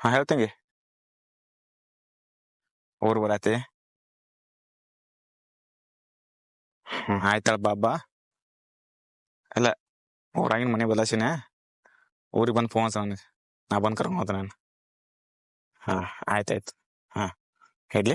ಹಾ ಹೇಳ್ತಂಗಿ ಊರು ಬರತಿ ಹ್ಮ್ ಆಯ್ತಾಳ ಬಾಬಾ ಅಲ್ಲ ಊರಾಗಿನ ಮನೆ ಬದಲಾಸಿನ ಊರಿಗೆ ಬಂದು ಫೋನ್ ಅವನ ನಾ ಬಂದು ಕರ್ಕೊಂಡು ಹೋದ ನಾನು ಹಾ ಆಯ್ತಾಯ್ತು ಹಾ ಹೇಳಿ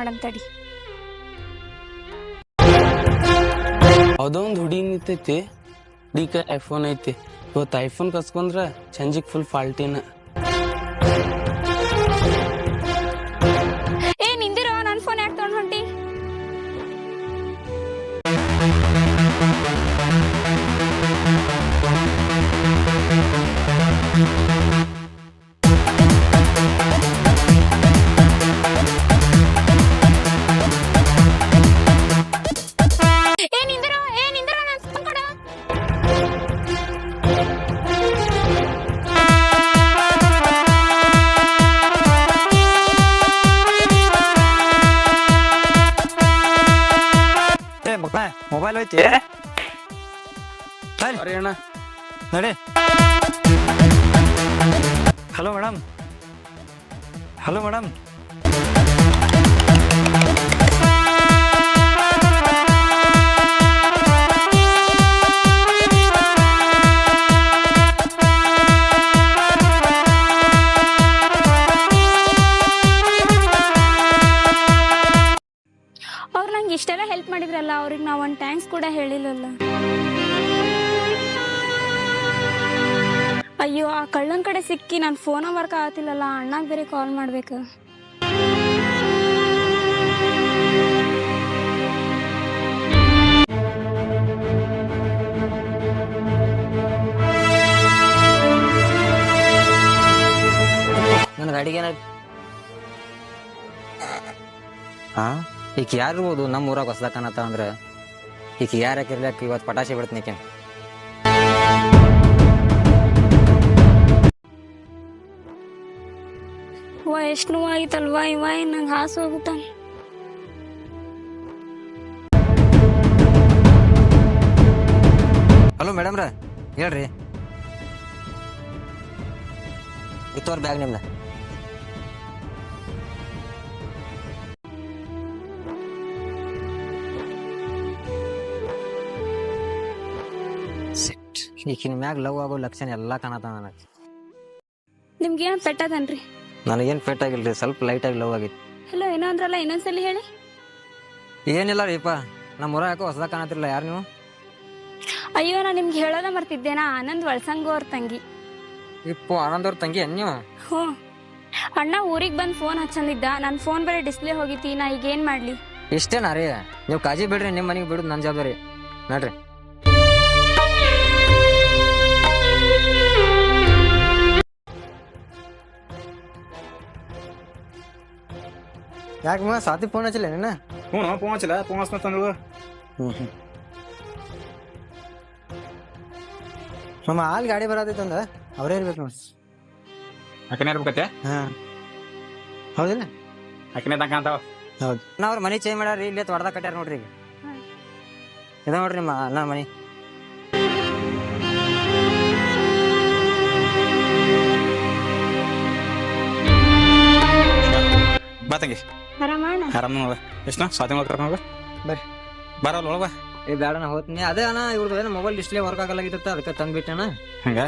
ಅಣ್ಣ ತಡಿ ಒಂದು ಹುಡುಗಿ ನಿಂತೈತಿ. ಡಿಕ ಐಫೋನ್ ಐತಿ. ಇವತ್ತು ಐಫೋನ್ ಕಸ್ಕೊಂಡ್ರೆ ಚಂಜಿಗೆ ಫುಲ್ ಫಾಲ್ಟಿನ ಇಷ್ಟೆಲ್ಲ ಹೆಲ್ಪ್ ಮಾಡಿದ್ರಲ್ಲ, ಅವ್ರಿಗೆ ನಾವು ಒಂದು ಥ್ಯಾಂಕ್ಸ್ ಕೂಡ ಹೇಳಿಲ್ಲಲ್ಲ. ಅಯ್ಯೋ, ಆ ಕಳ್ಳನ ಕಡೆ ಸಿಕ್ಕಿ ನನ್ನ ಫೋನ್ ವರ್ಕ್ ಆಗತ್ತಿಲ್ಲಲ್ಲ, ಅಣ್ಣಾಗ ಬೇರೆ ಕಾಲ್ ಮಾಡ್ಬೇಕು. ನನ್ನ ಗಾಡಿಗೆ ಹಾ ಈಗ ಯಾರು ಇರ್ಬೋದು? ನಮ್ಮ ಊರಾಗ ಹೊಸದ ಕಾಣತ್ತ ಅಂದ್ರೆ ಈಕೆ ಯಾರ ಇರ್ಲಕ್ಕ ಇವತ್ತು ಪಟಾಶಿ ಬಿಡ್ತೀನಿ ಈಕೆ ವಾ ಎಷ್ಟು ನೋವಾಗಿತ್ತಲ್ವಾ ಇವ? ನಂಗೆ ಹಾಸು ಹೋಗುತ್ತ ಹಲೋ ಮೇಡಮ್ರ ಹೇಳ್ರಿ. ಇತ್ತೋರ್ ಬ್ಯಾಗ್ ನಿಮ್ದ. ಈಕಿನ ಮ್ಯಾಗ ಲವ್ ಆಗೋ ಲಕ್ಷಣ ಎಲ್ಲಾ ಕಾಣತಾವ ನನಗೆ. ನಿಮ್ಗೆ ಏನು ಪೆಟ್ಟದನ್ರಿ? ನನಗೇನು ಫಿಟ್ ಆಗಿಲ್ರಿ ಸ್ವಲ್ಪ ಲೈಟಾಗಿ ಆಗಿ ಲವ್ ಆಗಿತ್ತು ಹಲೋ ಏನೋ ಅಂದ್ರಲ್ಲ ಇನ್ನೊಂದ್ಸಲಿ ಹೇಳಿ. ಏನಿಲ್ಲ ರೀಪ ನಮ್ಮ ಊರ ಯಾಕೋ ಹೊಸದಾಗ ಕಾಣತಿರಲ್ಲ ಯಾರು ನೀವು? ಅಯ್ಯೋ ನಾ ನಿಮ್ಗೆ ಹೇಳೋದ ಮರ್ತಿದ್ದೇನಾ ಆನಂದ್ ವಳ್ಸಂಗು ಅವ್ರ ತಂಗಿ. ಇಪ್ಪು ಆನಂದ್ ಅವ್ರ ತಂಗಿ ಏನ್ ನೀವು? ಹ್ಞೂ. ಅಣ್ಣ ಊರಿಗೆ ಬಂದು ಫೋನ್ ಹಚ್ಚಂದಿದ್ದ ನನ್ನ ಫೋನ್ ಬೇರೆ ಡಿಸ್ಪ್ಲೇ ಹೋಗಿತಿ ನಾ ಈಗ ಏನು ಮಾಡಲಿ? ಇಷ್ಟೇನಾ ರೀ? ನೀವು ಕಾಜಿ ಬಿಡ್ರಿ ನಿಮ್ಮ ಮನೆಗೆ ಬಿಡುದು ನನ್ನ ಜವಾಬ್ದಾರಿ. ನೋಡ್ರಿ. ಯಾಕೆ ಮಾ ಸಾತಿ ಫೋನ್ ಹಚ್ಚಿಲ್ಲ ನೀನು ಹ್ಞೂ ಫೋನ್ ಹಚ್ಚಲ ಫೋನ್ ಹಚ್ಚ ತಂದ್ರು ಮಮ್ಮ ಹಾಲು ಗಾಡಿ ಬರತೈತೆ ಅಂದ. ಅವರೇ ಇರ್ಬೇಕು ನೋಡಿ. ಅಕ್ಕನೇ ಇರ್ಬೇಕತ್ತೆ? ಹಾಂ. ಹೌದಿಲ್ಲ? ಅಕ್ಕನೇ ತಕ ಅಂತಾವ? ಹೌದು. ನಾ ಅವ್ರ ಮನೆ ಚೇಂಜ್ ಮಾಡ್ಯಾರ ಇಲ್ಲೇ ತೊಡ್ದಾಗ ಕಟ್ಯಾರ ನೋಡ್ರಿ ಈಗ. ಇದ ನೋಡ್ರಿ ನಿಮ್ಮ ಅಲ್ಲ ಮನೆ. ಬಾ ತಂಗಿ. ಆರಾಮಣ್ಣ ಆರಾಮ ನೋಡ. ಸ್ವಾತಿ ಬರ್ರಿ. ಬರಲ್ಲ ಒಳಗ ಏ ಬೇಡ ನಾ ಹೋಗ್ತೀನಿ ಅದೇ ಅಣ್ಣ ಇವ್ರದ್ದು ಏನೋ ಮೊಬೈಲ್ ಡಿಸ್ಪ್ಲೇ ವರ್ಕ್ ಆಗಲಾಗಿತ್ತ ಅದಕ್ಕೆ ತಂದ್ಬಿಟ್ಟಣ ಹಂಗ?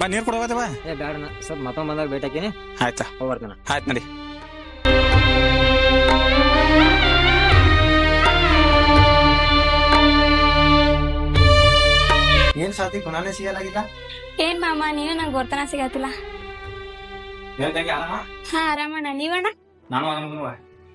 ಬಾ ನೀರ್ ಕೊಡೋಗತ್ತೆ ಬಾ. ಏ ಬೇಡಣ್ಣ ಸ್ವಲ್ಪ ಮತ್ತೊಮ್ಮೆ ಬಂದಾಗ ಭೇಟಿ ಹಾಕಿನಿ. ಆಯ್ತಾ? ಹೋಗ್ಬರ್ತಾನ ಆಯ್ತು ನಡಿ. ಏನ್ ಸಾತಿ ಕುನಾಲೆ ಸಿಗಲಾಗಿಲ್ಲ? ಏನ್ ಮಾಮ ನೀನು ನಂಗೆ ವರ್ತನ ಸಿಗತ್ತಿಲ್ಲ. ಆರಾಮ? ಹಾ ಆರಾಮಣ್ಣ. ನೀವಣ್ಣ? ನಾನು ಆರಾಮ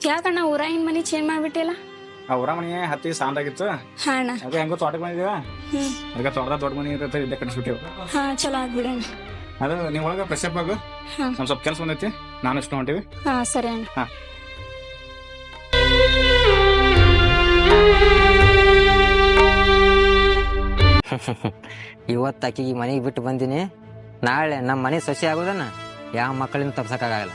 ಯಾಕಣ್ಣ ಊರಾಗಿನ ಮನಿ ಚೇಂಜ್ ಮಾಡ್ಬಿಟ್ಟಿಲ್ಲ? ಆ ಊರ ಮನೆ ಹತ್ತಿ ಸಾಂದಾಗಿತ್ತು. ಹಾ ಅಣ್ಣ. ಅದೇ ಹೆಂಗೋ ತೋಟಕ್ಕೆ ಬಂದಿದ್ದೀವ ಹ್ಮ್. ಅದಕ್ಕೆ ತೋಟದ ದೊಡ್ಡ ಮನೆ ಇರುತ್ತೆ ಇದ್ದೆ ಕಟ್ಸ್ಬಿಟ್ಟಿವ್ ಹಾ ಚಲೋ ಆಗ್ಬಿಡಣ್ಣ ಅದು ನೀವು ಒಳಗೆ ಫ್ರೆಶ್ ಅಪ್ ಆಗು. ಹಾ. ನಮ್ ಸ್ವಲ್ಪ ಕೆಲಸ ಬಂದೈತಿ ನಾನು ಇಷ್ಟು ಹೊಂಟಿವಿ. ಹಾ ಸರಿ ಅಣ್ಣ. ಹಾ. ಇವತ್ತು ಆಕಿಗೆ ಮನೆಗೆ ಬಿಟ್ಟು ಬಂದಿನಿ. ನಾಳೆ ನಮ್ಮ ಮನೆ ಸೊಸೆ ಆಗೋದನ್ನ ಯಾವ ಮಕ್ಕಳಿಂದ ತಪ್ಸಕ್ಕಾಗಲ್ಲ.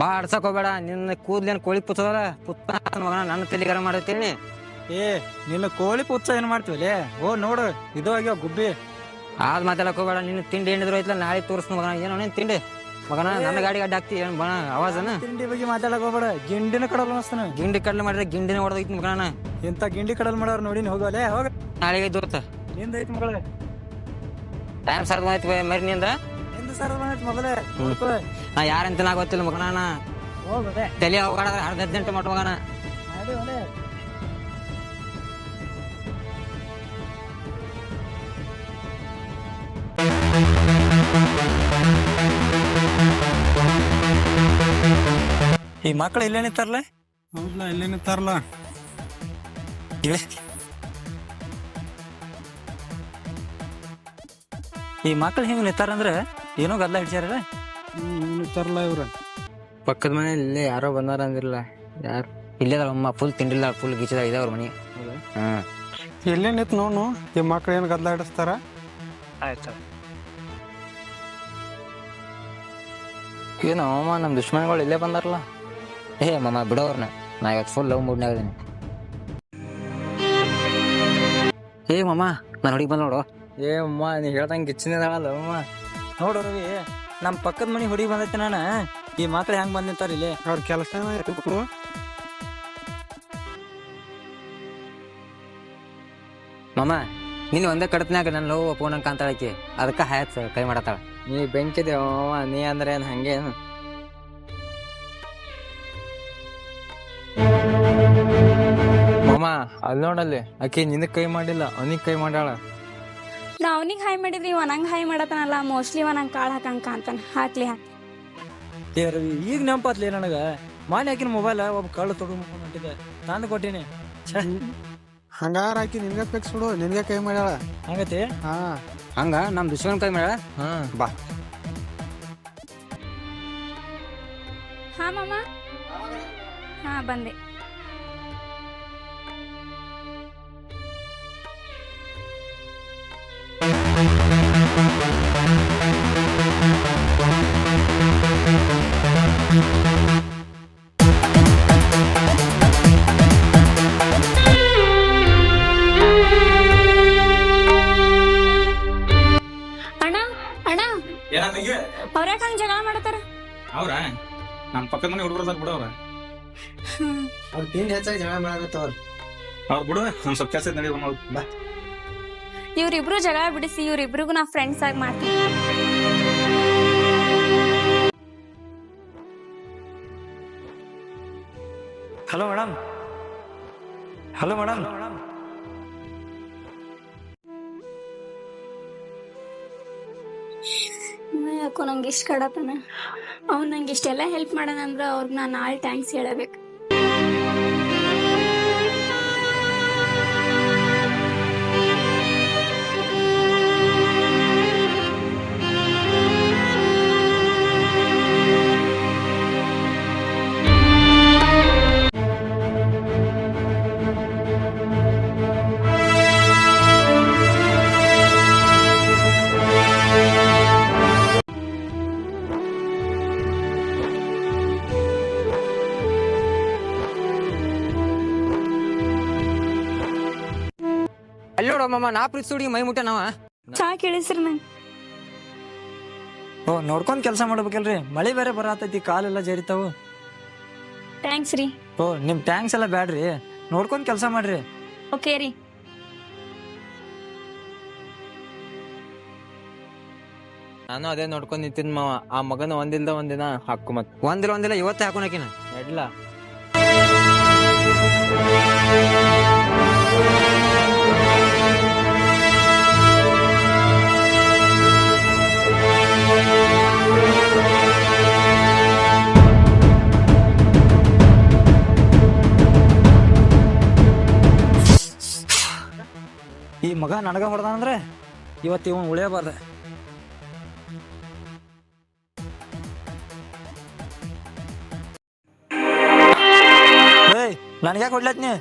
ಬಾ ಆಡ್ಸಕ್ ಹೋಗ್ಬೇಡ ನಿನ್ನ ಕೂದ್ಲೇನ್ ಕೋಳಿ ಪುಚ್ಚದಲ್ಲ? ಪುತ್ತ ಮಗನ ನನ್ನ ತಲೆಗರ ಮಾಡಿರ್ತೀನಿ. ಮಾಡತ್ತೀನಿ ಏ ನಿನ್ನ ಕೋಳಿ ಪುಚ್ಚ ಏನ್ ಮಾಡ್ತೀವಿ ಓ ನೋಡು ಇದು ಆಗ್ಯಾವ ಗುಬ್ಬಿ. ಆದ್ ಮಾತಾಡಕ್ ಹೋಗ್ಬೇಡ ನಿನ್ನ ತಿಂಡಿ ಏನಿದ್ರು ಐತ್ಲ ನಾಳೆ ತೋರಿಸ್ ಮಗನ. ಏನೋ ನೀನ್ ತಿಂಡಿ. ಮಗನ ನನ್ನ ಗಾಡಿ ಅಡ್ಡ ಹಾಕ್ತಿ ಏನ್ ಬಣ ಅವಾಜನ ತಿಂಡಿ ಬಗ್ಗೆ ಮಾತಾಡಕ್ ಹೋಗ್ಬೇಡ. ಗಿಂಡಿನ ಕಡಲ್ ಮಸ್ತನ ಗಿಂಡಿ ಕಡಲ್ ಮಾಡಿದ್ರೆ ಗಿಂಡಿನ ಹೊಡೆದೈತಿ ಮಗನ ಎಂತ ಗಿಂಡಿ ಕಡಲ್ ಮಾಡೋರ್ ನೋಡಿ ಹೋಗಲೆ ಹೋಗ. ನಾಳೆಗೆ ನಿಂದ ನಿಂದೈತಿ ಮಗಳೇ. ಟೈಮ್ ಸರ್ದ್ ಆಯ್ತು ಮರಿ ನಿಂದ. ನಿಂದ ಸರ್ದ ಬಂದೈತಿ ಮೊದಲೇ ನಾ ಯಾರಂತ ನಾ ಗೊತ್ತಿಲ್ಲ ಮಗನ ತಲೆ ಹೋಗಾಡದ್ರೆ ಅರ್ಧ ಗಂಟೆ ಮಟ್ಟ ಮಗನ. Thank ಒಲೆ ಈ ಮಕ್ಳು ಇಲ್ಲೇ ನಿಂತಾರಲ್ಲ ಹೌದಲ್ಲ ಇಲ್ಲೇ ನಿಂತಾರಲ್ಲ ಇಳೆ ಈ ಮಕ್ಳು ಹಿಂಗ್ ನಿಂತಾರಂದ್ರೆ ಏನೋ ಗದ್ದಲ ಹಿಡ್ಸ್ಯಾರ ನಿಂತಾರಲ್ಲ ಇವ್ರ? ಪಕ್ಕದ ಮನೆ ಇಲ್ಲೇ ಯಾರೋ ಬಂದಾರ ಅಂದಿರಲ್ಲ ಯಾರು? ಇಲ್ಲೇ ಅಮ್ಮ ಫುಲ್ ತಿಂಡಿಲ್ಲ ಫುಲ್ ಗೀಚದ ಇದೆ ಅವ್ರ ಮನೆ. ಹ್ಮ್ ಎಲ್ಲೇ ನಿಂತು ನೋಡು ಈ ಮಕ್ಳು ಏನು ಗದ್ದಲ ಹಿಡಿಸ್ತಾರ? ಆಯ್ತು ಏನೋ ಅಮ್ಮ ನಮ್ಮ ದುಶ್ಮನಗಳು ಇಲ್ಲೇ ಬಂದಾರಲ್ಲ. ಏ ಮಮ್ಮ ಬಿಡೋರ್ನ. ನಾ ಇವತ್ತು ಫುಲ್ ಲವ್ ಮೂಡ್ನಾಗ ಇದ್ದೀನಿ ಏ ಮಮ್ಮ ನಾನು ಹುಡುಗಿ ಬಂದ್ ನೋಡು. ಏ ಅಮ್ಮ ನೀ ಹೇಳ್ದಂಗೆ ಗಿಚ್ಚಿನದಾಳಲ್ಲ ಅಮ್ಮ. ನೋಡು ರವಿ ನಮ್ಮ ಪಕ್ಕದ ಮನೆ ಹುಡುಗಿ ಬಂದೈತೆ ನಾನು. ಈ ಮಾತ್ರ ಹೆಂಗೆ ಬಂದಿರ್ತಾರೆ ಇಲ್ಲಿ? ಅವ್ರ ಕೆಲಸ ಮಮ್ಮ ನೀನು ಒಂದೇ ಕಡತ್ನಾಗ ನನ್ನ ಲವ್ ಫೋನ್ ಕಾಂತಾಳಕ್ಕೆ ಅದಕ್ಕೆ ಹಾಯತ್ ಕೈ ಮಾಡತ್ತಾಳ. ನೀ ಬೆಂಕಿದೆ ಅಮ್ಮ ನೀ ಅಂದ್ರೆ ಏನು ಹಂಗೆ ಅಲ್ಲಿ ನೋಡಲ್ಲಿ ಆಕಿ ನಿನಗೆ ಕೈ ಮಾಡಿಲ್ಲ ಅವನಿಗ್ ಕೈ ಮಾಡ್ಯಾಳ. ನಾ ಅವನಿಗೆ ಹಾಯ್ ಮಾಡಿದ್ರಿ ಇವ ನಂಗೆ ಹಾಯ್ ಮಾಡತಾನಲ್ಲ ಮೋಸ್ಟ್ಲಿ ಇವ ನಂಗೆ ಕಾಳು ಹಾಕಂಕ ಅಂತಾನ. ಹಾಕ್ಲಿ ಹಾಕಿ. ಏ ರವಿ ಈಗ ನೆನಪಾತ್ಲಿ ನನಗ? ಮಾನಿ ಹಾಕಿನ ಮೊಬೈಲ್ ಒಬ್ಬ ಕಳ್ಳ ತೊಗೊಂಡು ಮುಕ್ಕೊಂಡು ಹೊಂಟಿದೆ ನಾನು ಕೊಟ್ಟಿನಿ. ಹಂಗಾರ ಆಕಿ ನಿನ್ಗೆ ಫಿಕ್ಸ್ ಬಿಡು ನಿನ್ಗೆ ಕೈ ಮಾಡ್ಯಾಳ. ಹಂಗತಿ? ಹಾ. ಹಂಗ ನಮ್ಮ ದುಶ್ಮನ್ ಕೈ ಮಾಡ್ಯಾಳ? ಹಾ. ಬಾ. ಹಾ ಮಾಮ. ಹಾ ಬಂದೆ. ನಮ್ಮ ಪಕ್ಕದ ಮನೆ ಹುಡುಗರು ಅದಾರ ಬಿಡವ್ರ. ಅವ್ರು ತಿಂಡಿ ಹೆಚ್ಚಾಗಿ ಜಗಳ ಮಾಡಾಕತ್ತವ್ರು ಅವ್ರು. ಬಿಡು ನಮ್ ಸ್ವಲ್ಪ ಕೆಲಸ ನಡಿ ನೋಡ್ ಬಾ. ಇವ್ರಿಬ್ರು ಜಗಳ ಬಿಡಿಸಿ ಇವ್ರಿಬ್ರಿಗೂ ನಾ ಫ್ರೆಂಡ್ಸ್ ಆಗಿ ಮಾಡ್ತೀನಿ ಹಲೋ ಮೇಡಮ್ ಹಲೋ ಮೇಡಮ್ ಯಾಕೋ ನಂಗೆ ಇಷ್ಟ ಕಡತನ. ಅವ್ನು ನಂಗೆ ಇಷ್ಟೆಲ್ಲ ಹೆಲ್ಪ್ ಮಾಡೋಣ ಅಂದ್ರೆ ಅವ್ರಿಗೆ ನಾನು ಆಲ್ ಥ್ಯಾಂಕ್ಸ್ ಹೇಳಬೇಕು. ಮಮ್ಮ ನಾ ಪ್ರೀತಿ ಹುಡುಗಿ ಮೈ ಮುಟ್ಟ ನಾವ ಚಾ ಕೇಳಿಸ್ರಿ ನಂಗೆ. ಓ ನೋಡ್ಕೊಂಡ್ ಕೆಲಸ ಮಾಡ್ಬೇಕಲ್ರಿ. ಮಳೆ ಬೇರೆ ಬರತೈತಿ ಕಾಲೆಲ್ಲ ಜರಿತಾವು. ಥ್ಯಾಂಕ್ಸ್ ರೀ. ಓ ನಿಮ್ ಟ್ಯಾಂಕ್ಸ್ ಎಲ್ಲ ಬ್ಯಾಡ್ರಿ. ನೋಡ್ಕೊಂಡ್ ಕೆಲಸ ಮಾಡ್ರಿ. ಓಕೆ ರೀ. ನಾನು ಅದೇ ನೋಡ್ಕೊಂಡ್ ನಿಂತಿನ್ ಮಾವ. ಆ ಮಗನ ಒಂದಿಲ್ದ ಒಂದಿನ ಹಾಕು ಮತ್. ಒಂದಿಲ್ಲ ಒಂದಿಲ್ಲ ಇವತ್ತೇ ಹಾಕೋಣಕಿನ ಎಡ್ಲ ಮಗ ನನಗ ಹೊಡೆದಂದ್ರೆ ಇವತ್ತು ಇವನು ಉಳಿಯಬಾರ್ದ. ಏಯ್ ನನಗ್ಯಾಕೆ ಹೊಡ್ಲತ್ನಿ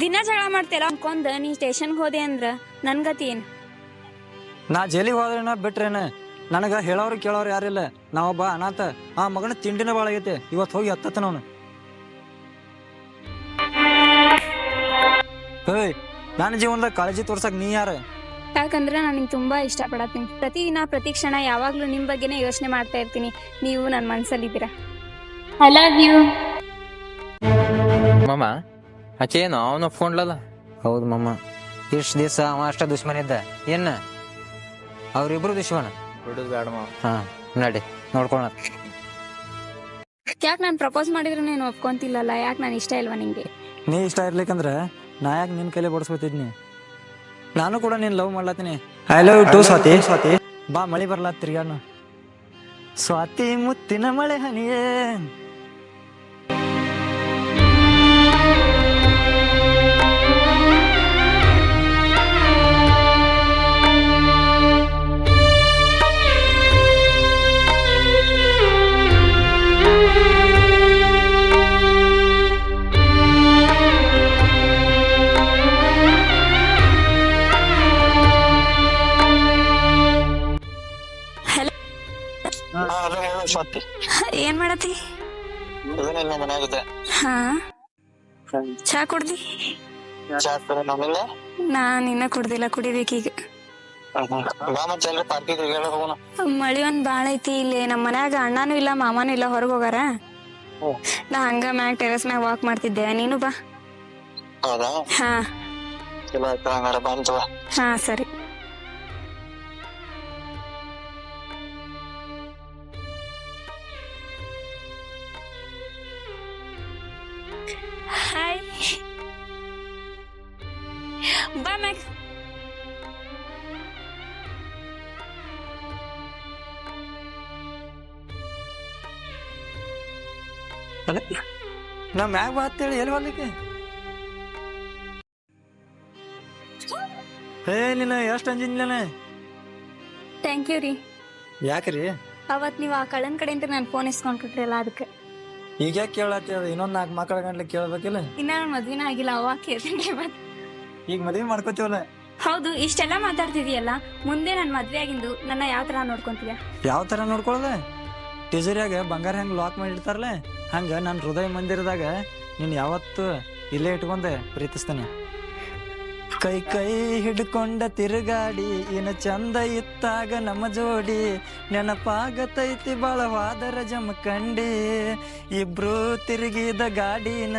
ದಿನ ಜಗಳ ಮಾಡ್ತೀಯಲ್ಲ ಅನ್ಕೊಂಡ್ ನೀ ಸ್ಟೇಷನ್ಗೆ ಹೋದೆ ಅಂದ್ರ ನನ್ಗತಿ ಏನ್? ನಾ ಜೈಲಿಗೆ ಹೋದ್ರೇನ ಬಿಟ್ರೇನ? ನನಗ ಹೇಳೋರು ಕೇಳೋರು ಯಾರಿಲ್ಲ ನಾವೊಬ್ಬ ಅನಾಥ. ಆ ಮಗನ ತಿಂಡಿನ ಭಾಳ ಆಗೈತೆ. ಇವತ್ತು ಹೋಗಿ ಹತ್ತತ್ತ ಅವನು. ಏಯ್ ನನ್ನ ಜೀವನದಾಗ ಕಾಳಜಿ ತೋರ್ಸಕ್ ನೀ ಯಾರ? ಯಾಕಂದ್ರೆ ನಾನು ನಿಂಗೆ ತುಂಬಾ ಇಷ್ಟಪಡತ್ತೀನಿ. ಪ್ರತಿದಿನ ಪ್ರತಿ ಕ್ಷಣ ಯಾವಾಗ್ಲೂ ನಿಮ್ ಬಗ್ಗೆನೇ ಯೋಚನೆ ಮಾಡ್ತಾ ಇರ್ತೀನಿ. ನೀವು ನನ್ನ ಮನ್ಸಲ್ಲಿದ್ದೀರಾ? ಐ ಲವ್ ಯು ಮಮ್ಮ ಆಚೆ ಏನು? ಅವನ ಫೋನ್ಲಲ್ಲ ಹೌದು ಮಮ್ಮ ಇಷ್ಟು ದಿವಸ ಅವ ಅಷ್ಟ ದುಶ್ಮನ್ ಇದ್ದ. ಏನ? ಅವರಿಬ್ರು ದುಶ್ಮನ. ಬಿಡುದು ಬೇಡ ಮಾವ ಹಾ ನಡಿ ನೋಡ್ಕೊಳ ಯಾಕೆ ನಾನು ಪ್ರಪೋಸ್ ಮಾಡಿದ್ರೆ ನೀನು ಒಪ್ಕೊಂತಿಲ್ಲಲ್ಲ? ಯಾಕೆ ನಾನು ಇಷ್ಟ ಇಲ್ವಾ ನಿಂಗೆ? ನೀ ಇಷ್ಟ ಇರ್ಲಿಕ್ಕಂದ್ರ ನಾ ಯಾಕೆ ನಿನ್ನ ಕೈಲೇ ಬಡಿಸ್ಕೊತಿದ್ನಿ ನಾನು ಕೂಡ ನೀನು love ಮಾಡ್ಲತ್ತೀನಿ. I love to Swathi. Swathi. ಬಾ ಮಳೆ ಬರ್ಲಾತ್ ತಿರ್ಗಾನು ಸ್ವಾತಿ ಮುತ್ತಿನ ಮಳೆ ಹನಿಯೇ. ಹಾ. ಚಾ ಕುಡ್ದಿ? ನಾನ್ ಇನ್ನ ಕುಡ್ದಿಲ್ಲ ಕುಡಿಬೇಕೀಗ ಮಳಿ ಒಂದ್ ಬಾಳ ಐತಿ ಇಲ್ಲಿ. ನಮ್ ಮನ್ಯಾಗ ಅಣ್ಣನೂ ಇಲ್ಲ ಮಾಮಾನು ಇಲ್ಲ ಹೊರಗ್ ಹೋಗಾರ. ನಾ ಹಂಗ ಮ್ಯಾಗ ಟೆರೆಸ್ ಮ್ಯಾಗ ವಾಕ್ ಮಾಡ್ತಿದ್ದೆ. ನೀನು ಬಾ. ಹಾ ಸರಿ. ಮ್ಯಾಗ ಬಾ ಅಂತೇಳಿ ಎಲ್ಲಿ ಬರ್ಲಿಕ್ಕೆ? ಹೇ ನೀನು ಎಷ್ಟು ಅಂಜಿನ್ಲೇನೆ ಥ್ಯಾಂಕ್ ಯು ರೀ. ಯಾಕ್ರಿ ಅವತ್ತು ನೀವು ಆ ಕಳ್ಳನ್ ಕಡೆಯಿಂದ ನಾನು ಫೋನ್ ಇಸ್ಕೊಂಡ್ ಕೊಟ್ರಲ್ಲ ಅದಕ್ಕೆ ಈಗ ಯಾಕೆ ಕೇಳತ್ತಿ ಅದು? ಇನ್ನೊಂದು ನಾಲ್ಕು ಮಕ್ಕಳ ಗಂಟ್ಲೆ ಕೇಳಬೇಕಿಲ್ಲ? ಇನ್ನ ನಾನು ಮದ್ವಿನ ಆಗಿಲ್ಲ ಅವ ಕೇಳ್ತೀನಿ ಮತ್ತೆ ಈಗ ಮದುವೆ ಮಾಡ್ಕೋತೀವಲ್ಲ? ಹೌದು ಇಷ್ಟೆಲ್ಲ ಮಾತಾಡ್ತಿದೀಯಲ್ಲ ಮುಂದೆ ನನ್ನ ಮದ್ವೆ ಆಗಿಂದು ನನ್ನ ಯಾವ ತರ ನೋಡ್ಕೊಂತೀಯ? ಯಾವ ತರ ನೋಡ್ಕೊಳ್ಳೋದ ಟೀಚರ್ಯಾಗ ಬಂಗಾರ ಹೆಂಗ್ ಲಾಕ್ ಮಾಡಿರ್ತಾರಲ್ಲ? ಹಂಗ ನನ್ನ ಹೃದಯ ಮಂದಿರದಾಗ ನೀನ್ ಯಾವತ್ತು ಇಲ್ಲೇ ಇಟ್ಕೊಂಡೆ ಪ್ರೀತಿಸ್ತಾನೆ. ಕೈ ಕೈ ಹಿಡ್ಕೊಂಡ ತಿರುಗಾಡಿ ಏನ ಚಂದ ಇತ್ತಾಗ ನಮ್ಮ ಜೋಡಿ, ನೆನಪಾಗತೈತಿ ಬಾಳವಾದರ ಜಮಕಂಡಿ ಇಬ್ರು ತಿರುಗಿದ ಗಾಡಿನ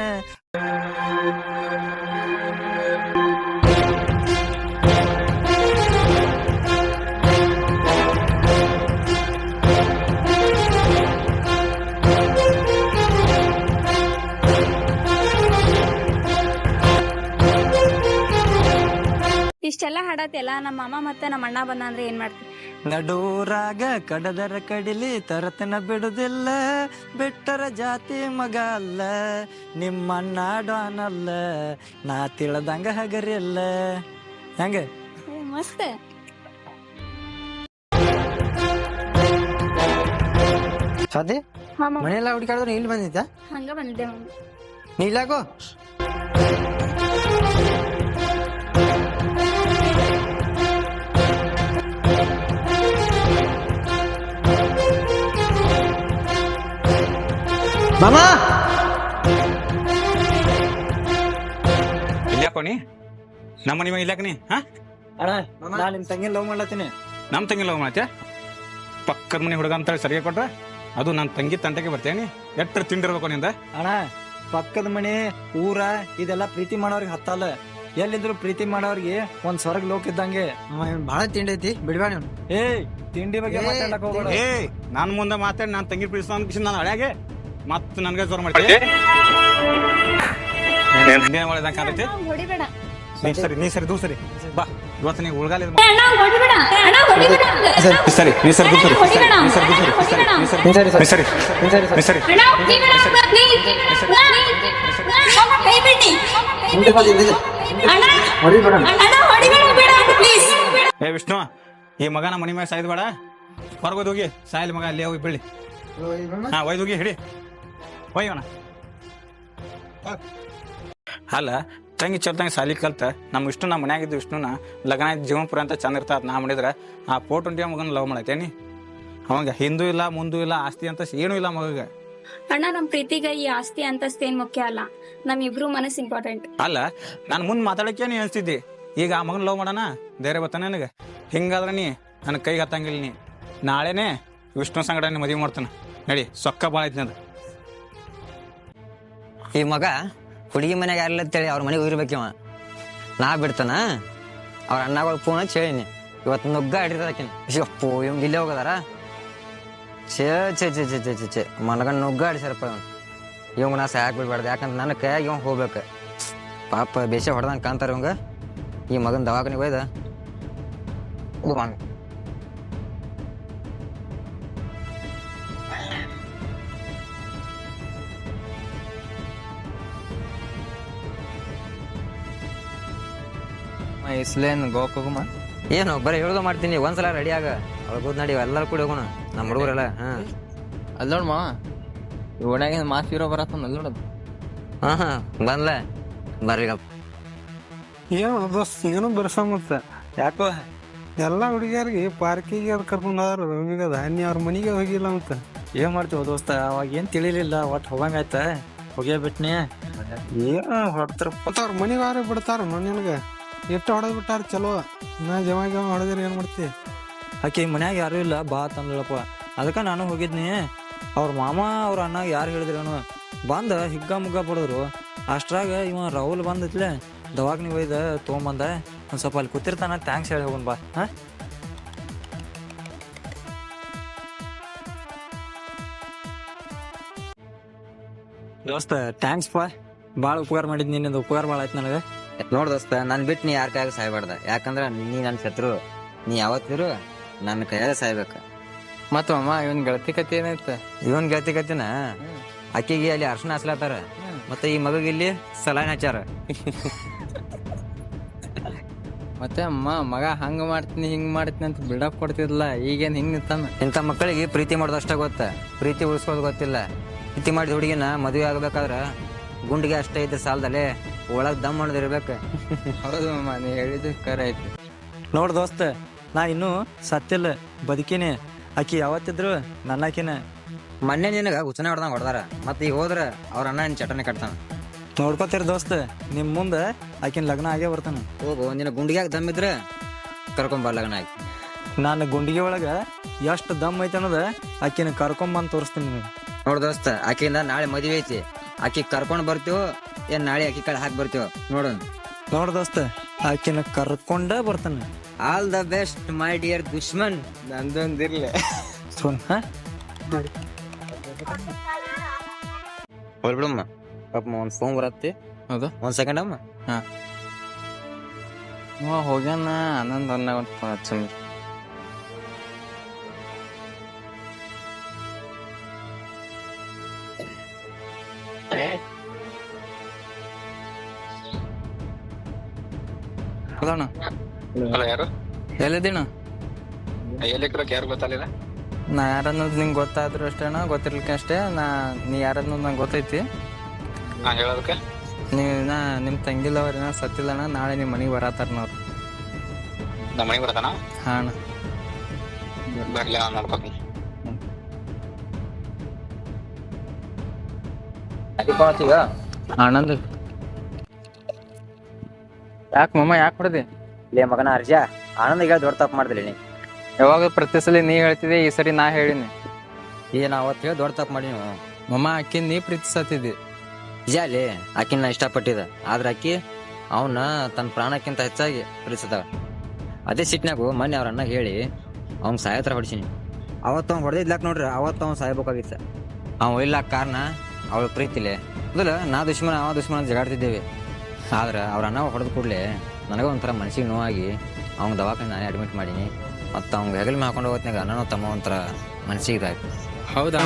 ಹಾಡತ್ತೆಲ್ಲ? ನಮ್ಮ ಮಾಮ ಮತ್ತೆ ನಮ್ಮ ಅಣ್ಣ ಬಂದ ಅಂದ್ರೆ ಏನ್ ಮಾಡ್ತೀವಿ ನಡೂರಾಗ ಕಡದರ ಕಡಿಲಿ ತರತನ ಬಿಡುದಿಲ್ಲ ಬಿಟ್ಟರ ಜಾತಿ ಮಗ ಅಲ್ಲ ನಿಮ್ಮಣ್ಣ ಡಾನಲ್ಲ ನಾ ತಿಳ್ದಂಗ ಹಗರಿಲ್ಲ ಹೆಂಗ? ಮಸ್ತ್. ಸ್ವಾತಿ. ಮನೆಯೆಲ್ಲ ಹುಡುಕಾಡಿದ್ರೆ ಇಲ್ಲಿ ಬಂದಿದ್ದ ಹಂಗ ಬಂದಿದ್ದೆ ಮಾಮ. ಮಾಮಾ! ಇಲ್ಲ ಕೋಣಿ ನಮ್ಮ ಮನೆ ಇಲ್ಯಾಕ ನೀ ಹಾ? ಅಣ್ಣ ನಾ ನಿಮ್ ತಂಗಿ ಲವ್ ಮಾಡ್ಲತ್ತೀನಿ. ನಮ್ಮ ತಂಗಿ ಲವ್ ಮಾಡ್ತೀಯ? ಪಕ್ಕದ ಮನೆ ಹುಡುಗ ಅಂತೇಳಿ ಸರಿಯಾಗಿ ಕೊಟ್ರ? ಅದು ನನ್ನ ತಂಗಿ ತಂಟೆಗೆ ಬರ್ತೀನಿ ಎಟ್ರ ತಿಂಡಿರ್ಬೇಕು ನಿಂದ? ಅಣ್ಣ ಪಕ್ಕದ ಮನೆ ಊರ ಇದೆಲ್ಲ ಪ್ರೀತಿ ಮಾಡೋರಿಗೆ ಹತ್ತಲ್ಲ. ಎಲ್ಲಿದ್ರು ಪ್ರೀತಿ ಮಾಡೋರಿಗೆ ಒಂದ್ ಸ್ವರ್ಗ ಲೋಕ ಇದ್ದಂಗೆ. ಬಹಳ ತಿಂಡಿ ಐತಿ. ಬಿಡ್ಬೇಡ ನೀವು. ಏಯ್ ತಿಂಡಿ ಬಗ್ಗೆ ಮಾತಾಡಕ್ ಹೋಗ್ಬೇಡ. ಏ ನಾನು ಮುಂದೆ ಮಾತಾಡಿ ನಾನು ತಂಗಿ ಪ್ರೀತಿಸ್ತಾನ ನಾನು ಹಳ್ಯಾಗೆ. ಮತ್ತೆ ನನಗೆ ಜೋರ್ ಒಳ್ಳೆದಂಗೆ ಕಾಣತ್ತೆ ಹೊಡಿಬೇಡ ನೀ ಸರಿ ನೀ ಸರಿ ಬಾ ಇವತ್ತು ನೀವು ಉಳ್ಗಾಲ ಅಣ್ಣ ಹೊಡಿಬೇಡ ಅಣ್ಣ ಹೊಡಿಬೇಡ ನೀ ಸರಿ ನೀ ಸರಿ ದೂಸರಿ ನೀ ಸರಿ ಸರಿ ಸರಿ ಸರಿ ಏ ವಿಷ್ಣು ಈ ಮಗನ ಮನಿ ಮೇಲೆ ಸಾಯ್ದು ಬೇಡ ಹೊರಗೋದು ಹೋಗಿ ಸಾಯಲ್ ಮಗ ಅಲ್ಲಿ ಹೋಗಿ ಬೀಳಿ ಹಾ ಒಯ್ದು ಹೋಗಿ ಹಿಡಿ ಒಯ್ಯೋಣ ಅಲ್ಲ ತಂಗಿ ಚಲ್ ಸಾಲಿ ಕಲ್ತ ನಮ್ಮ ವಿಷ್ಣು ನಮ್ಮ ಮನ್ಯಾಗಿದ್ದು ವಿಷ್ಣುನ ಲಗ್ನ ಆಯ್ತು ಜೀವನಪುರ ಅಂತ ಚಂದ ಇರ್ತಾರ ನಾ ಮಾಡಿದ್ರೆ ಆ ಫೋಟೋ ಇಂಡಿಯಾ ಮಗನ ಲವ್ ಮಾಡತ್ತೇನಿ ಅವಂಗ ಹಿಂದೂ ಇಲ್ಲ ಮುಂದೂ ಇಲ್ಲ ಆಸ್ತಿ ಅಂತ ಏನೂ ಇಲ್ಲ ಮಗಗೆ. ಅಣ್ಣ ನಮ್ ಪ್ರೀತಿಗ ಈ ಆಸ್ತಿ ಅಂತಸ್ತಿ ಏನ್ ಮುಖ್ಯ ಅಲ್ಲ? ನಮ್ ಇಬ್ರು ಮನಸ್ಸು ಇಂಪಾರ್ಟೆಂಟ್ ಅಲ್ಲ ನಾನು ಮುಂದೆ ಮಾತಾಡಕ್ಕೆ ನೀ ಅನ್ಸ್ತಿದ್ದಿ. ಈಗ ಆ ಮಗನ ಲವ್ ಮಾಡೋಣ? ಧೈರ್ಯ ಬರ್ತಾನೆ ನನಗೆ? ಹಿಂಗಾದ್ರೆ ನೀ ನನ್ನ ಕೈಗೆ ಹತ್ತಂಗಿಲ್ಲ ನೀ. ನಾಳೆನೇ ವಿಷ್ಣು ಸಂಗಡ ಮದುವೆ ಮಾಡ್ತಾನೆ. ನಡಿ ಸೊಕ್ಕ ಭಾಳ ಐತಿ ನಂದು ಈ ಮಗ ಹುಡುಗಿ ಮನೆಗೆ ಯಾರಿಲ್ಲ ಅಂತೇಳಿ ಅವ್ರ ಮನೆಗೆ ಹೋಗಿರ್ಬೇಕಿವ ನಾ ಬಿಡ್ತಾನ? ಅವ್ರ ಅಣ್ಣಗಳು ಫೋನ್ ಹಚ್ಚಿ ಹೇಳಿನಿ. ಇವತ್ತು ನುಗ್ಗ ಹಿಡಿದಾಕಿನ ಅಪ್ಪು ಇವ್ ಇಲ್ಲೇ ಹೋಗದಾರ? ಛೇ ಚೇ ಛೇ ಚೇ ಛೇ ಛೇ ಛೇ. ಮನಗನ್ ನುಗ್ಗ ಆಡಿಸ್ಯಾರಪ್ಪ ಇವ್ನು. ಇವಂಗ ನಾ ಸಾಕ್ ಬಿಡ್ಬಾರ್ದು. ಯಾಕಂದ್ರೆ ನನ್ನ ಕೈಯಾಗ ಇವ್ ಹೋಗ್ಬೇಕು. ಪಾಪ ಬೇಷ ಹೊಡೆದಂಗೆ ಕಾಣ್ತಾರ ಇವಂಗ. ಈ ಮಗನ ದವಾಖಾನಿಗೆ ಹೋಯ್ದ. ಇಸ್ಲೇನ್ ಗೋಕುಮ ಏನು ಬರೀ ಹೇಳೋದು ಮಾಡ್ತೀನಿ. ಒಂದ್ಸಲ ರೆಡಿ ಆಗ. ಹೋದ್ ನಡಿ ಎಲ್ಲರೂ ಕೂಡ ಹೋಗೋಣ. ನಮ್ಮ ಹುಡುಗರೆಲ್ಲ ಹಾ. ಅಲ್ಲಿ ನೋಡ್ ಮಾವ ಈ ಓಣ್ಯಾಗ ಮಾಸ್ ಹೀರೋ ಬರತ್ತ ಅಲ್ಲಿ ನೋಡದ್ ಹಾ ಹಾ ಬಂದ್ಲ. ಬರ್ರಿಗಪ್ಪ ಏನು ದೋಸ್ತ್ ಏನು ಬರ್ಸಮತ್ತ ಯಾಕೋ? ಎಲ್ಲ ಹುಡುಗಿಯರಿಗೆ ಪಾರ್ಕಿಗೆ ಅದು ಕರ್ಕೊಂಡು ಹೋದ್ರು. ರವಿಗ ಧಾನ್ಯ ಅವ್ರ ಮನೆಗೆ ಹೋಗಿಲ್ಲ ಅಂತ ಏನ್ ಮಾಡ್ತೀವ ದೋಸ್ತ? ಅವಾಗ ಏನ್ ತಿಳಿಲಿಲ್ಲ. ಒಟ್ ಹೋಗಂಗಾಯ್ತ. ಹೋಗ್ಯಾ ಬಿಟ್ನಿ. ಏನ ಹೊಡ್ತಾರ ಮತ್ತ ಅವ್ರ ಮನೆಗೆ ಅವ್ರೆ ಬಿಡ್ತಾರ ನಿನಗೆ? ಎಷ್ಟು ಹೊಡೆದ್ ಬಿಟ್ಟಾರ ಚಲೋ? ನಾ ಜಮ ಜಮ ಹೊಡೆದ್ರೆ ಏನ್ ಮಾಡ್ತಿ? ಆಕೆ ಮನ್ಯಾಗ ಯಾರು ಇಲ್ಲ, ಬಾ ತಂದಳಪ್ಪ. ಅದಕ್ಕ ನಾನು ಹೋಗಿದ್ನಿ. ಅವ್ರ ಮಾಮ, ಅವ್ರ ಅಣ್ಣ ಯಾರು ಹೇಳಿದ್ರೇನು? ಬಂದ, ಹಿಗ್ಗ ಮುಗ್ಗ ಬಡದ್ರು ಅಷ್ಟ್ರಾಗ ಇವ ರಾಹುಲ್ ಬಂದಿತ್ಲೆ, ದವಾಖಾನಿಗೆ ಒಯ್ದ, ತೊಗೊಂಬಂದ. ಒಂದ್ ಸ್ವಲ್ಪ ಅಲ್ಲಿ ಕೂತಿರ್ತಾನ ಥ್ಯಾಂಕ್ಸ್ ಹೇಳಿ ಹೋಗೋಣ ಬಾ. ಹಾ? ದೋಸ್ತ ಥ್ಯಾಂಕ್ಸ್ ಪಾ. ಭಾಳ ಉಪಕಾರ ಮಾಡಿದ್ ನಿನ್ನಿಂದ ಉಪಕಾರ ಭಾಳ ಆಯ್ತು ನನಗೆ. ನೋಡ್ ದೋಸ್ತ ನನ್ ಬಿಟ್ಟು ನೀ ಯಾರ ಕೈಯಾಗ ಸಾಯ್ಬಾರ್ದ. ಯಾಕಂದ್ರ ನೀ ನನ್ ಶತ್ರು. ನೀ ಯಾವತ್ತಿರು ನನ್ನ ಕೈಯಾಗ ಸಾಯ್ಬೇಕ. ಮತ್ತ ಅಮ್ಮ ಇವನ್ ಗೆಳತಿ ಕತಿ ಏನೈತ ಇವನ್ ಗೆಳತಿ ಕತಿನ ಅಕ್ಕಿಗೆ ಅಲ್ಲಿ ಅರ್ಶನ ಹಚ್ಲತ್ತಾರ ಮತ್ತೆ ಈ ಮಗಗೆ ಇಲ್ಲಿ ಸಲಾನ್ ಹಚ್ಚಾರ ಮತ್ತೆ ಅಮ್ಮ ಮಗ ಹಂಗ ಮಾಡ್ತೀನಿ ಹಿಂಗ್ ಮಾಡ್ತೀನಿ ಅಂತ ಬಿಲ್ಡಪ್ ಕೊಡ್ತಿದ್ಲ ಈಗೇನ್ ಹಿಂಗ್ ನಿಂತಾನ ಇಂಥ ಮಕ್ಕಳಿಗೆ ಪ್ರೀತಿ ಮಾಡೋದಷ್ಟ ಅಷ್ಟೇ ಗೊತ್ತ. ಪ್ರೀತಿ ಉಳಿಸ್ಕೋದು ಗೊತ್ತಿಲ್ಲ. ಪ್ರೀತಿ ಮಾಡಿದ ಹುಡುಗಿನ ಮದುವೆ ಆಗ್ಬೇಕಾದ್ರ ಗುಂಡಿಗೆ ಅಷ್ಟೇ ಇದ್ರೆ ಸಾಲದಲ್ಲೇ ಒಳಗ್ ದಮ್ ಮಾಡೋದು ಹೌದು ಹೇಳಿದ ನೀ ಹೇಳಿದ್ದು ಕರೆ ಐತಿ ನೋಡ್ ದೋಸ್ತ ನಾ ಇನ್ನೂ ಸತ್ತಿಲ್ಲ ಬದುಕಿನಿ. ಆಕಿ ಯಾವತ್ತಿದ್ರು ನನ್ನಾಕಿನ. ಮೊನ್ನೆ ನಿನಗ ಹುಚ್ಚನೆ ಹೊಡ್ದಂಗ ಹೊಡ್ದಾರ. ಮತ್ತೆ ಈಗ ಹೋದ್ರ ಅವ್ರ ಅಣ್ಣ ಚಟನೆ ಕಟ್ತಾನ. ನೋಡ್ಕೊತಿರ ದೋಸ್ತ ನಿಮ್ ಮುಂದ ಆಕಿನ ಲಗ್ನ ಆಗೇ ಬರ್ತಾನ. ಹೋಗು ನಿನ್ನ ಗುಂಡಿಗ್ಯಾಗ ದಮ್ ಇದ್ರೆ ಕರ್ಕೊಂಬಾರ ಲಗ್ನ ಆಗಿ. ನಾನು ಗುಂಡಿಗೆ ಒಳಗ ಎಷ್ಟು ದಮ್ ಐತೆ ಅನ್ನೋದ ಆಕಿನ ಕರ್ಕೊಂಬಂದ್ ತೋರಿಸ್ತೀನಿ ನಿನಗೆ. ನೋಡ್ ದೋಸ್ತ ಆಕಿಯಿಂದ ನಾಳೆ ಮದುವೆ ಐತಿ. ಆಕಿ ಕರ್ಕೊಂಡು ಬರ್ತೀವೋ ಏನ್ ನಾಳೆ ಅಕ್ಕಿ ಕಾಳು ಹಾಕಿ ಬರ್ತೀವ? ನೋಡು ನೋಡ್ ದೋಸ್ತ ಆಕಿನ ಕರ್ಕೊಂಡ ಬರ್ತಾನ. All the best my dear ದುಶ್ಮನ್ ನಂದೊಂದಿರ್ಲಿ ಸುನ್ ಹಾ? ಹೋಗ್ಬಿಡಮ್ಮ ಪಾಪ ಒಂದ್ ಫೋನ್ ಬರತ್ತೆ. ಹೌದು? ಒಂದ್ ಸೆಕೆಂಡ್ ಅಮ್ಮ. ಅವ ಹೋಗ್ಯಾನ ಆನಂದ್ ಅನ್ನ ಒಂದು ಫೋನ್ ಹಚ್ಚಂದ್ರಿ ಹೌದಣ್ಣ ಅಲ್ಲ ಯಾರು? ಎಲ್ಲಿದ್ದೀಣ ಎಲ್ಲಿಕ್ರಕ್ ಯಾರು ಗೊತ್ತಾಗಲಿಲ್ಲ? ನಾ ಯಾರನ್ನೋದು ನಿಂಗೆ ಗೊತ್ತಾದ್ರು ಅಷ್ಟೇ ಅಣ್ಣ ಗೊತ್ತಿರ್ಲಿಕ್ಕೆ ಅಷ್ಟೇ. ನಾ ನೀ ಯಾರನ್ನೋದು ನಂಗೆ ಗೊತ್ತೈತಿ. ನಾ ಹೇಳೋದಕ್ಕೆ? ನೀ ನಾ ನಿಮ್ಮ ತಂಗಿಲ್ಲವ್ರ ಸತ್ತಿಲ್ಲ ಅಣ್ಣ ನಾಳೆ ನಿಮ್ಮ ಮನೆಗೆ ಬರತ್ತಾರ ನಾವು ನಮ್ಮ ಮನೆಗೆ ಬರ್ತಾನ ಹಾ ಅಣ್ಣ. ಬರ್ಲಿ ಅವ್ನು ನೋಡ್ಕೊತೀನಿ. ಆನಂದ್ ಯಾಕೆ ಮಮ್ಮ ಯಾಕೆ ಹೊಡೆದಿ? ಲೇ ಮಗನ ಅರ್ಜ ಆನಂದ್ ಈಗ ದೊಡ್ಡ ತಪ್ಪು ಮಾಡಿದ್ರಿ ನೀ ಯಾವಾಗ ಪ್ರತಿ ಸಲ ನೀ ಹೇಳ್ತಿದ್ದೆ ಈ ಸರಿ ನಾ ಹೇಳಿನಿ. ಏನ್ ಅವತ್ತು ಹೇಳಿ ದೊಡ್ಡ ತಪ್ಪು ಮಾಡಿ ನೀವು ಮಮ್ಮ ಅಕ್ಕಿ ನೀ ಪ್ರೀತಿಸತ್ತಿದ್ದಿ. ನಿಜ ಅಲ್ಲಿ ಆಕಿನ ನಾ ಇಷ್ಟಪಟ್ಟಿದ ಆದ್ರ ಆಕಿ ಅವನ್ನ ತನ್ನ ಪ್ರಾಣಕ್ಕಿಂತ ಹೆಚ್ಚಾಗಿ ಪ್ರೀತಿಸಿದ ಅದೇ ಸಿಟ್ನಾಗು ಮೊನ್ನೆ ಅವ್ರ ಅಣ್ಣ ಹೇಳಿ ಅವ್ನ ಸಾಯತ್ರ ಹೊಡಿಸಿನಿ. ಹೊಡಿಸೀನಿ ಅವತ್ತು ಅವ್ನು ಹೊಡೆದಿದ್ಲಾಕ ನೋಡ್ರಿ ಅವತ್ತು ಅವ್ನು ಸಾಯ್ಬೇಕಾಗಿತ್ತು. ಅವ್ನು ಇಲ್ಲ ಕಾರಣ ಅವಳ ಪ್ರೀತಿಲೆ ಮೊದಲ ನಾ ದುಶ್ಮನ ಅವ ದುಶ್ಮನ ಜಗಾಡ್ತಿದ್ದೇವೆ. ಆದ್ರೆ ಅವ್ರ ಅಣ್ಣ ಹೊಡೆದ ಕೂಡಲೇ ನನಗೆ ಒಂಥರ ಮನಸ್ಸಿಗೆ ನೋವಾಗಿ ಅವ್ನ ದವಾಖಾನೆ ನಾನೇ ಅಡ್ಮಿಟ್ ಮಾಡೀನಿ. ಮತ್ತು ಅವ್ನ ಹೆಗಲ್ ಮೇಲೆ ಹಾಕೊಂಡು ಹೋಗ್ತಾಗ ಅಣ್ಣನೂ ತಮ್ಮ ಒಂಥರ ಮನಸ್ಸಿಗೆ ಇದಾಯ್ತು. ಹೌದಾ?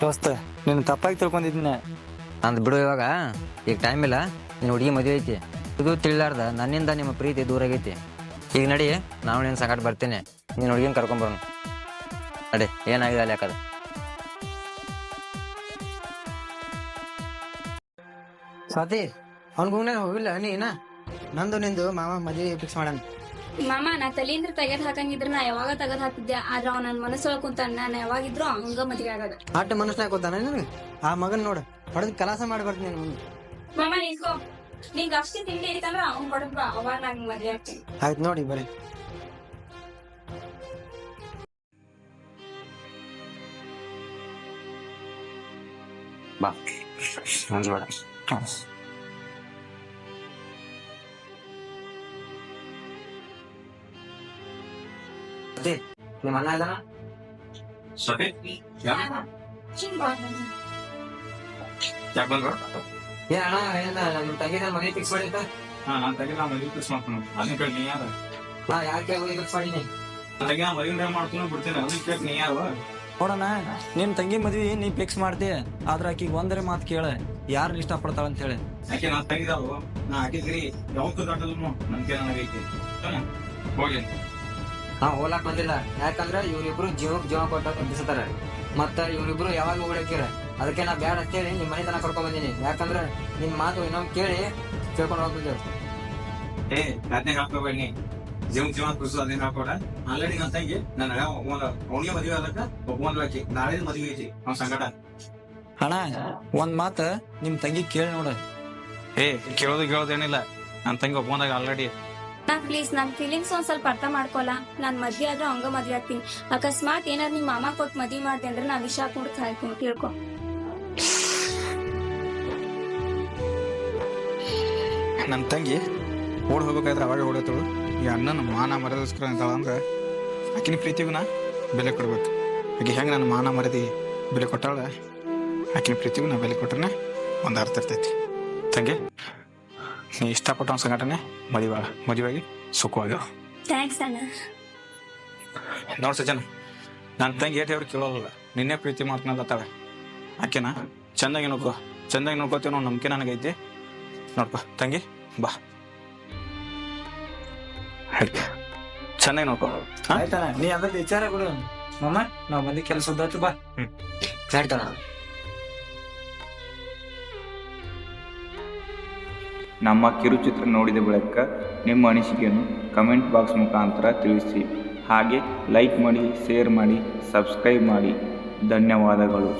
ದೋಸ್ತ ನೀನು ತಪ್ಪಾಗಿ ತಿಳ್ಕೊಂಡಿದ್ದೀನಿ. ನಂದು ಬಿಡು ಇವಾಗ. ಈಗ ಟೈಮ್ ಇಲ್ಲ ನಿನ್ನ ಹುಡುಗಿ ಮದುವೆ ಐತಿ. ಇದು ತಿಳಿಲಾರ್ದ ನನ್ನಿಂದ ನಿಮ್ಮ ಪ್ರೀತಿ ದೂರ ಆಗೈತಿ. ಈಗ ನಡಿ ನಾವು ನಿನ್ನ ಸಂಕಟ ಬರ್ತೀನಿ. ನೀನು ಹುಡುಗಿನ ಕರ್ಕೊಂಬರೋಣ ನಡಿ ಏನಾಗಿದೆ ಅಲ್ಲಿ ಯಾಕದ? ಸ್ವಾತಿ ಅವ್ನ ಗುಂಗ್ನೆ ಹೋಗಿಲ್ಲ ನೀನ ನಂದು ನಿಂದು ಮಾಮ ಮದುವೆ ಫಿಕ್ಸ್ ಮಾಡೋಣ. ಮಾಮ ನಾ ತಲೆಯಿಂದ ತೆಗೆದ್ ಹಾಕಂಗಿದ್ರ ನಾ ಯಾವಾಗ ತೆಗೆದ್ ಹಾಕಿದ್ದೆ ಆದ್ರ ಅವ್ ನನ್ ಮನಸ್ಸೊಳಗ್ ಕುಂತ ನಾನು ಯಾವಾಗಿದ್ರು ಹಂಗ ಮದ್ವೆ ಆಗದ. ಆಟ ಮನಸ್ನಾಗ ಕೂತಾನ ನಿನಗೆ? ಆ ಮಗನ್ ನೋಡು ಹೊಡೆದ್ ಕಲಾಸ ಮಾಡಿ ಬರ್ತೀನಿ ನೀನು ಮುಂದೆ. ಮಾಮ ನಿಂತ್ಕೋ. ನಿಂಗ್ ಅಷ್ಟೇ ತಿಂಡಿ ಐತಲ್ಲ ಅವ್ನ್ ಬಡ ಬಾ ಅವಾಗ ನಂಗ್ ಮದ್ವೆ ಆಗ್ತೀನಿ. ಆಯ್ತು ನೋಡಿ ಬರೀ ಬಾ. ಅಂಜಬೇಡ ನಿಮ್ಮ ಅಣ್ಣ ಇದ್ದಾನ ಸರಿ ಹಿಂಗ್ ಬಾ. ಯಾಕೆ ಬಂದ್ರು ಏ ಅಣ್ಣ ಏನ ನಮ್ಮ ತಂಗಿನ ಮನೆ ಫಿಕ್ಸ್ ಮಾಡಿದ್ದ ಹಾ ನಾನು ತೆಗಿ ನಾ ಮದುವೆ ಫಿಕ್ಸ್ ಮಾಡ್ತೀನಿ ಅದನ್ನ ಕೇಳಿ ನೀ ಯಾರು ನಾ ಯಾಕೆ ಫಿಕ್ಸ್ ಮಾಡೀನಿ ತೆಗಿ ನಾ ಮದುವೆ ಮಾಡ್ತೀನಿ ಬಿಡ್ತೀನಿ ಅದನ್ನ ಕೇಳಿ ನೀ ಯಾರು ನೋಡೋಣ ನಿನ್ ತಂಗಿ ಮದ್ವಿ ನೀ ಫಿಕ್ಸ್ ಮಾಡ್ತಿ ಆದ್ರ ಆಕಿಗೆ ಒಂದರೆ ಮಾತು ಕೇಳ ಯಾರನ್ನ ಇಷ್ಟಪಡ್ತಾಳ ಅಂತ ಹೇಳಿ. ಯಾಕೆ ನಾನು ತಂಗಿದಾವು ನಾ ಹಾಕಿದ್ರಿ ಯಾವತ್ತು ನನಗೈತಿ. ಹೋಗಿ. ಹಾ ಹೋಲಾಕ್ ಬಂದಿಲ್ಲ. ಯಾಕಂದ್ರ ಇವ್ರಿಬ್ರು ಜೀವಕ್ ಜೀವ ಕೊಟ್ಟ ಕಟ್ಟಿಸ್ತಾರ ಮತ್ತ ಇವ್ರಿಬ್ರು ಯಾವಾಗ ಓಡಾಕಿರ ಅದಕ್ಕೆ ನಾ ಬ್ಯಾಡ ಅಂತೇಳಿ ನಿಮ್ ಮನೆ ತನಕ ಕರ್ಕೊಂಡ್ ಬಂದೀನಿ. ಯಾಕಂದ್ರ ನಿನ್ ಮಾತು ಇನ್ನೊಮ್ಮೆ ಕೇಳಿ ಕೇಳ್ಕೊಂಡು ಹೋಗ್ತಿದ್ದೆ ಏ ಹಾಕೋಬೇಡಿ ನೀ ಜೀವ ಕೃಷಿ ಕುಸು ಅದೇನ್ ಹಾಕೋಡ ಆಲ್ರೆಡಿ ನನ್ನ ತಂಗಿ. ನನ್ನ ಅವನಿಗೆ ಮದುವೆ ಒಬ್ಬನ್ ಒಪ್ಕೊಂಡ್ಲಾಕಿ ನಾಳೆ ಮದುವೆ ಐತಿ ಅವ್ನ ಸಂಕಟ. ಅಣ್ಣ ಒಂದ್ ಮಾತ ನಿಮ್ ತಂಗಿ ಕೇಳಿ ನೋಡ. ಏ ಕೇಳೋದು ಕೇಳೋದೇನಿಲ್ಲ ನನ್ನ ತಂಗಿ ಒಪ್ಕೊಂಡಾಗ ಆಲ್ರೆಡಿ. ನಾ ಪ್ಲೀಸ್ ನನ್ ಫೀಲಿಂಗ್ಸ್ ಒಂದ್ ಸ್ವಲ್ಪ ಅರ್ಥ ಮಾಡ್ಕೊಲ್ಲ ನಾನ್ ಮದ್ವೆ ಆದ್ರೆ ಹಂಗ ಮದ್ವೆ ಆಗ್ತೀನಿ. ಅಕಸ್ಮಾತ್ ಏನಾದ್ರು ನಿಮ್ ಮಾಮ ಕೊಟ್ ಮದ್ವೆ ಮಾಡ್ದೆ ಅಂದ್ರೆ ನಾ ವಿಷ ಹಾಕೊಂಡು ಸಾಯ್ತೀನಿ ತಿಳ್ಕೊ. ನನ್ನ ತಂಗಿ ಓಡ್ ಹೋಗ್ಬೇಕಾದ್ರೆ ಅವಾಗ ಓಡೋತಳು ಈ ಅಣ್ಣನ ಮಾನ ಮರ್ಯಾದಸ್ಕರ ಅಂದ್ರೆ ಆಕಿನ ಪ್ರೀತಿಗೂ ನಾ ಬೆಲೆ ಕೊಡ್ಬೇಕು. ಆಕೆ ಹೆಂಗೆ ನನ್ನ ಮಾನ ಮರದಿ ಬೆಲೆ ಕೊಟ್ಟಾಳ ಆಕಿನ ಪ್ರೀತಿಗೂ ನಾ ಬೆಲೆ ಕೊಟ್ರೆ ಒಂದು ಅರ್ಥ ಇರ್ತೈತಿ. ತಂಗಿ ನೀ ಇಷ್ಟಪಟ್ಟ ಸಂಘಟನೆ ಮದುವೆ ಮದುವೆಯಾಗಿ ಸುಖವಾಗಿ ಥ್ಯಾಂಕ್ಸ್ ಅಣ್ಣ. ನೋಡ್ ಸಜ್ಜನ ನನ್ನ ತಂಗಿ ಏಟ್ ಅವ್ರು ಕೇಳೋಲ್ಲ ನಿನ್ನೆ ಪ್ರೀತಿ ಮಾಡ್ತಾಳೆ ಆಕೆನಾ ಚೆನ್ನಾಗಿ ನೋಡ್ಕೋ. ಚೆನ್ನಾಗಿ ನೋಡ್ಕೋತೀವಿ ನಂಬಿಕೆ ನನಗೈತಿ. ನೋಡ್ಕೋ. ತಂಗಿ ಬಾ. ಚೆನ್ನಾಗಿ ನೋಡ್ಕೊಂಡು ಆಯ್ತಾ ನೀ ಅದ್ರ ವಿಚಾರ ಕೊಡು. ಮಮ್ಮ ನಾವ್ ಮಂದಿ ಕೆಲಸ ಬಾ. ಹೇಳ್ತಾನ ನಮ್ಮ ಕಿರುಚಿತ್ರ ನೋಡಿದ ಬಳಿಕ ನಿಮ್ಮ ಅನಿಸಿಕೆಯನ್ನು ಕಮೆಂಟ್ ಬಾಕ್ಸ್ ಮುಖಾಂತರ ತಿಳಿಸಿ. ಹಾಗೆ ಲೈಕ್ ಮಾಡಿ ಶೇರ್ ಮಾಡಿ ಸಬ್ಸ್ಕ್ರೈಬ್ ಮಾಡಿ. ಧನ್ಯವಾದಗಳು.